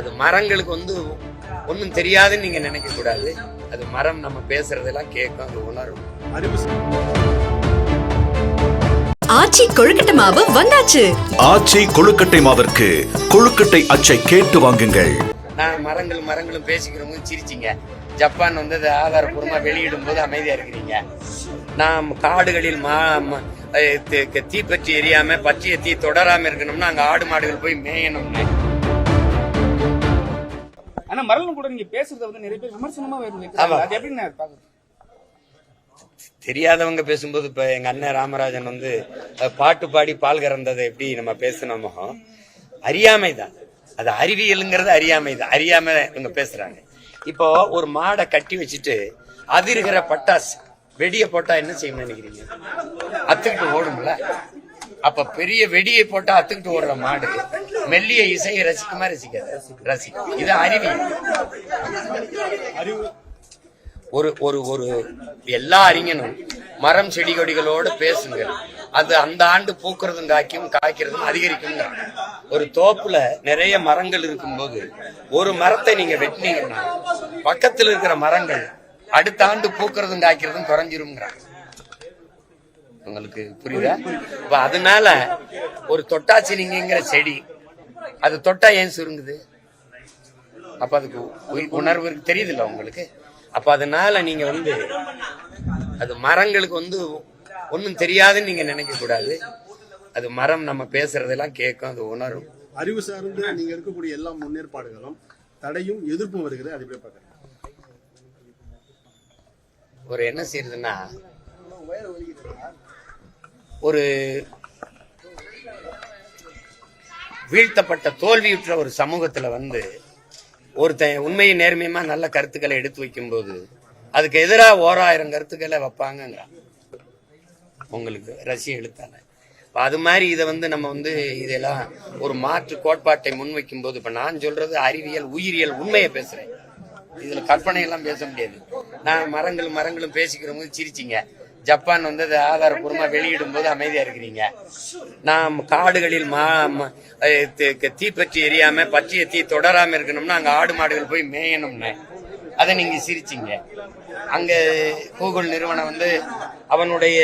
அது மரங்களுக்கு வந்து ஒன்றும் தெரியாதுன்னு நீங்க நினைக்க கூடாது. அது மரம் நம்ம பேசுறதெல்லாம் கேட்கும் அது உணரும் ஆச்சி கொழுக்கட்டை மாவு வந்தாச்சு. ஆச்சி கொழுக்கட்டை மாவிற்கு கொழுக்கட்டை அச்சை கேட்டு வாங்குங்கள். நான் மரங்கள் மரங்களும் பேசிக்கிறவங்க சிரிச்சிங்க. ஜப்பான் வந்து அதை ஆதாரப்பூர்வமா வெளியிடும் போது அமைதியா இருக்கிறீங்க. நாம் காடுகளில் மா தீப்பற்றி எரியாம பச்சைய தீ தொடராம இருக்கணும்னா அங்க ஆடு மாடுகள் போய் மேயணும்னு. ஆனா மரலும் கூட நீங்க பேசுறத வந்து நிறைய பேர் விமர்சனமா. அது எப்படி நான் பாக்குறது தெரியாதவங்க பேசும்போது இப்ப எங்க அண்ணன் ராமராஜன் வந்து பாட்டு பாடி பால் கறந்ததை எப்படி நம்ம பேசணுமோ அறியாமை தான் அது அறிவியலுங்கிறது அறியாமை தான் அறியாம இவங்க பேசுறாங்க. இப்போ ஒரு மாடை கட்டி வச்சுட்டு அது இருக்கிற பட்டாசு வெடியை போட்டா என்ன செய்யணும்னு நினைக்கிறீங்க? அத்துக்கிட்டு ஓடும்ல. அப்ப பெரிய வெடியை போட்டா அத்துக்கிட்டு ஓடுற மாடு. மெல்லிய இசையை ரசிக்குமா ரசிக்காது? ரசிக்கும். இது அறிவியல் ஒரு ஒரு ஒரு எல்லா அறிஞனும் மரம் செடி கொடிகளோடு பேசுங்க அது அந்த ஆண்டு பூக்கிறதும் காய்க்கும் காய்க்கிறதும் அதிகரிக்கும் ஒரு தோப்புல நிறைய மரங்கள் இருக்கும்போது ஒரு மரத்தை நீங்க வெட்டினீங்கன்னா பக்கத்துல இருக்கிற மரங்கள் அடுத்த ஆண்டு பூக்கிறதும் காய்க்கிறதும் குறைஞ்சிருங்கிறாங்க உங்களுக்கு புரியுதா? இப்ப அதனால ஒரு தொட்டாச்சினிங்கிற செடி அது தொட்டா ஏன் சுருங்குது? அப்ப அதுக்கு உணர்வு இருக்கு. தெரியுதுல்ல உங்களுக்கு? அப்ப அதனால நீங்க வந்து அது மரங்களுக்கு வந்து ஒன்றும் தெரியாதுன்னு நீங்க நினைக்க கூடாது. அது மரம் நம்ம பேசுறதெல்லாம் கேட்கும் அது உணரும். அறிவு சார்ந்து நீங்க இருக்கக்கூடிய எல்லா முன்னேற்பாடுகளும் தடையும் எதிர்ப்பும் வருகிறது. அதை எப்படி பார்க்கறீங்க? ஒரு என்ன செய்யறதுன்னா ஒரு வீழ்த்தப்பட்ட தோல்வியுற்ற ஒரு சமூகத்துல வந்து ஒருத்தன் உண்மையை நேர்மையுமா நல்ல கருத்துக்களை எடுத்து வைக்கும்போது அதுக்கு எதிராக ஓராயிரம் கருத்துக்களை வைப்பாங்கங்கிறான் உங்களுக்கு ரசிய எழுத்தாளர். இப்போ அது மாதிரி இதை வந்து நம்ம வந்து இதெல்லாம் ஒரு மாற்று கோட்பாட்டை முன்வைக்கும் போது இப்போ நான் சொல்றது அறிவியல் உயிரியல் உண்மையை பேசுறேன். இதில் கற்பனையெல்லாம் பேச முடியாது. நான் மரங்கள் மரங்களும் பேசிக்கிறவங்க சிரிச்சிங்க. ஜப்பான் வந்து அதை ஆதாரப்பூர்வமாக வெளியிடும் போது அமைதியாக இருக்கிறீங்க. நாம் காடுகளில் மா ம- தீப்பற்றி எரியாம பற்றிய தீ தொடராமல் இருக்கணும்னா அங்கே ஆடு மாடுகள் போய் மேயணும்னு. அதை நீங்கள் சிரிச்சிங்க. அங்கே கூகுள் நிறுவனம் வந்து அவனுடைய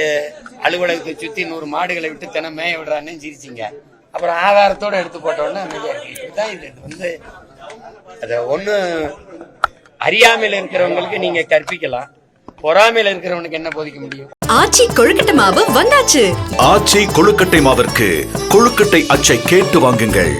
அலுவலகத்தை சுற்றி நூறு மாடுகளை விட்டு தினம் மேய விடுறான்னு சிரிச்சிங்க. அப்புறம் ஆதாரத்தோடு எடுத்து போட்டோன்னு அமைதியாக இருக்கீங்க இதுதான் இது. வந்து அதை ஒன்று அறியாமல் இருக்கிறவங்களுக்கு நீங்கள் கற்பிக்கலாம். பொறாமையில இருக்கிறவனுக்கு என்ன போதிக்க முடியும்? ஆச்சி கொழுக்கட்டை மாவு வந்தாச்சு. ஆச்சி கொழுக்கட்டை மாவிற்கு கொழுக்கட்டை அச்சை கேட்டு வாங்குங்கள்.